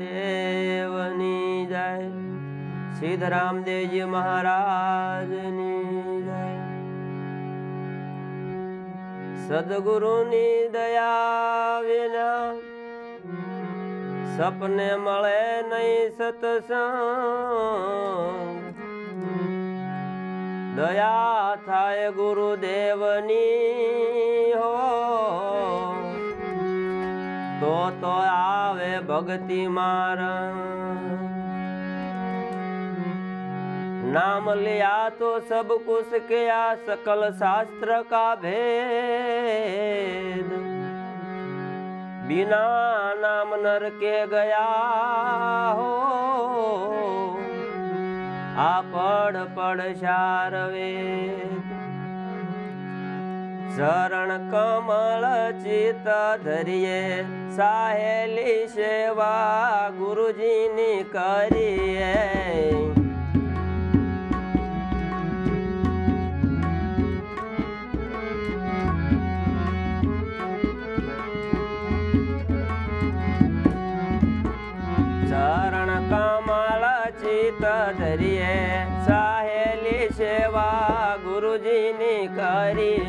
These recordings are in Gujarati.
દેવની જય. સિદ્ધરામદેવજી મહારાજની જય. સદગુરુની દયા વિના સપને મળે નહીં સતસંગ. દયા થાય ગુરુદેવની હો. તો તો આવે ભક્તિ મારા नाम लिया तो सब कुछ किया सकल शास्त्र का भेद बिना नाम नर के गया हो आ पढ़ पढ़ शार वेद ચરણ કમળ ચિત ધરીએ સાહેલી સેવા ગુરુજીની કરીએ ચરણ કમળ ચિત ધરીએ સાહેલી સેવા ગુરુજીની કરી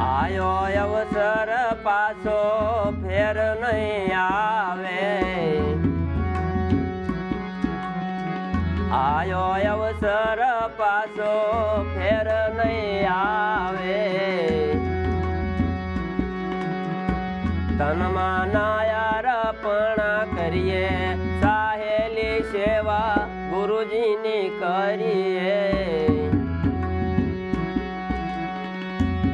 આયો અવસર પાછો ફેર નહીં આવે. આયો અવસર પાછો ફેર નહીં આવે. તનમાં નાયાર કરીએ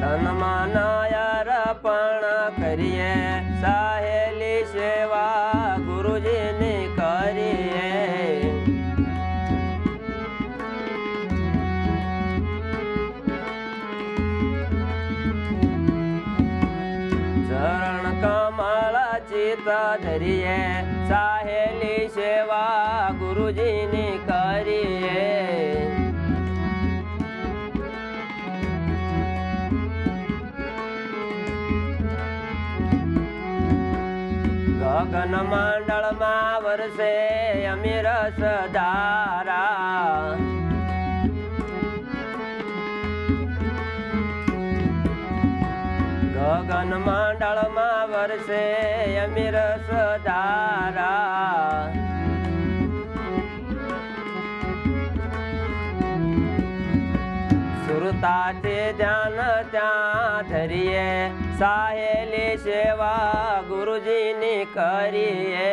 તનમાં નાયાર પણ કરીએ, સાહેલી સેવા ગુરુજીની કરીએ. ચરણ કમળ ચિત ધરીએ, સાહેલી સેવા ગુરુજીની ગગન મંડળમાં વરસે અમીર સધારા. ગગન મંડળમાં વરસે અમીરસ ધારા સુરતાથી ધ્યાન ત્યાં ધરીએ. સાહેલી સેવા ગુરુજીની કરીએ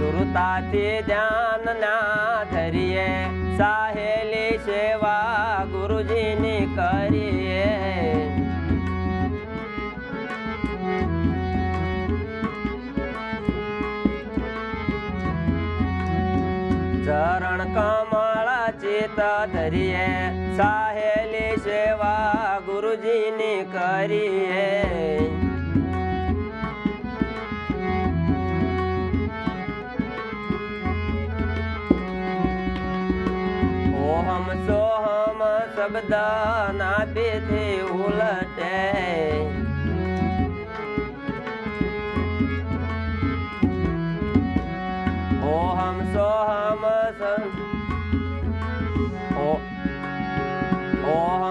સુરતાથી ધ્યાન ના ધરીએ સાહેલી સેવા ગુરુજીની કરીએ ચરણ કમળ ચિત ધરીએ સાહેલી સેવા ગુરુજીની કરીએ. ઓહમ સોહમ શબ્દ ના ઉલટે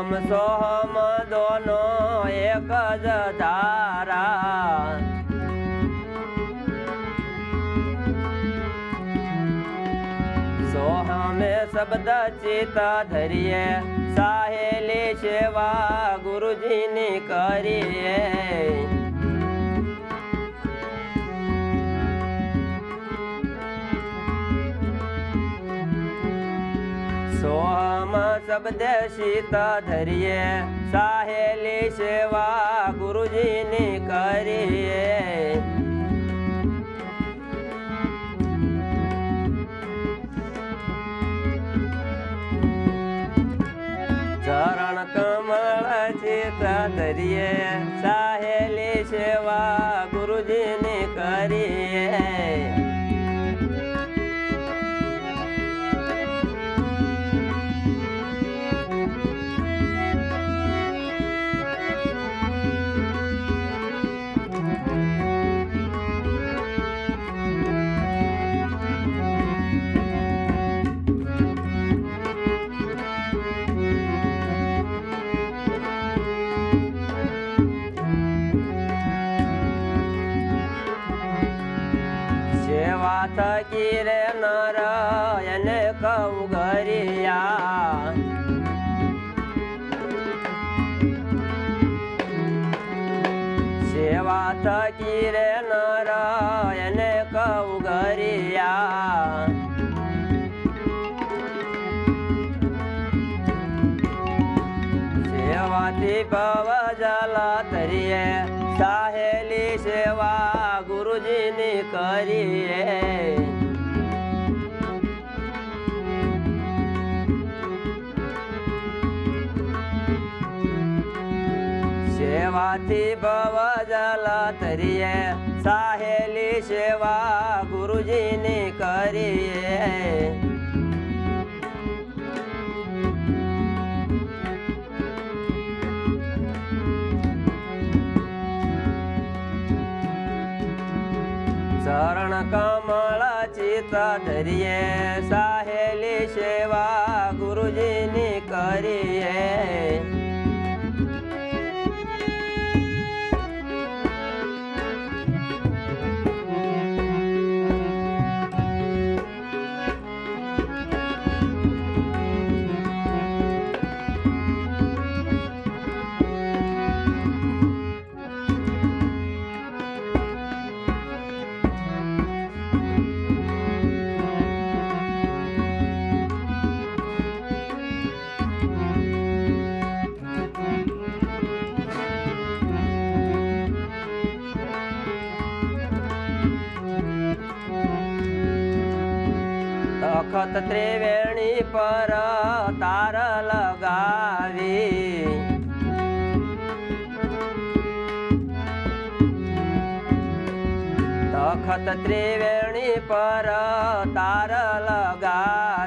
ઓહમ સોહમ દોનો એક જ ધારા. સોહમે શબ્દ ચિત ધરીએ સાહેલી સેવા ગુરુજીની કરીએ. સોહમ શબ્દ શીત ધરીએ સાહેલી સેવા ગુરુજીની કરીએ ચરણ કમળ ચિત ધરીએ સાહેલી સેવા સેવા થકી રે નર એને કહું ગરિયા સેવા થકી રે નર ગરિયા સેવાથી પવ ગુરુજીની કરીએ સેવાથી ભવ જલ તરીએ સાહેલી સેવા ગુરુજીની કરીએ ચરણ કમળ ચિત ધરીએ સાહેલી તખત ત્રિવેણી પર તાર લગાવી. તખત ત્રિવેણી પર તાર લગાવી.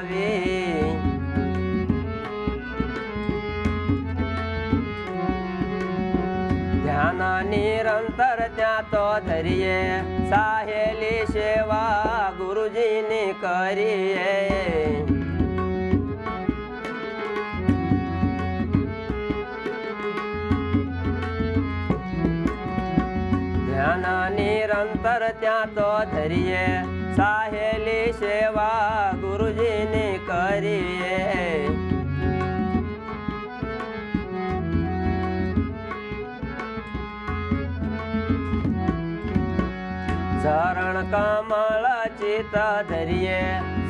ધ્યાન નિરંતર ત્યાં તો ધરીએ. સાહેલી સેવા ગુરુજીની કરીએ. ધ્યાન નિરંતર ત્યાં તો ધરીએ. સાહેલી સેવા ગુરુજીની કરીએ. ચરણ કમળ ચિત ધરીએ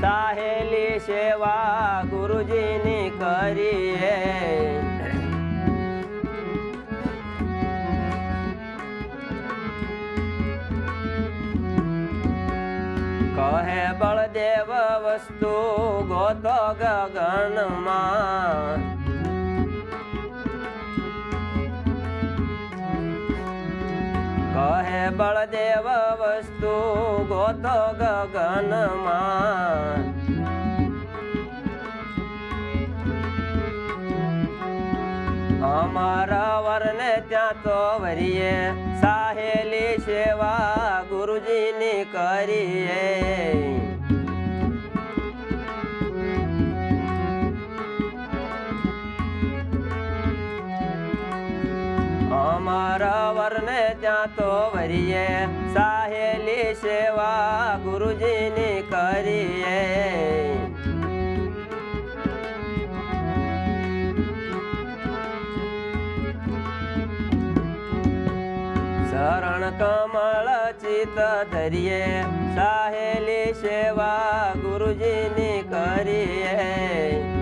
સાહેલી સેવા ગુરુજીની કરીએ. કહે બળદેવ વસ્તુ ગોતો ગગનમાં. બળદેવ વસ્તુ ગોતો ગગનમાં અમારા વરને ત્યાં તો વરીએ સાહેલી સેવા ગુરુજીની કરીએ. અમારા વરને ત્યાં તો વરીએ. સાહેલી સેવા ગુરુજીની કરીએ. શરણ કમળ ચિત ધરીએ. સાહેલી સેવા ગુરુજીની કરીએ.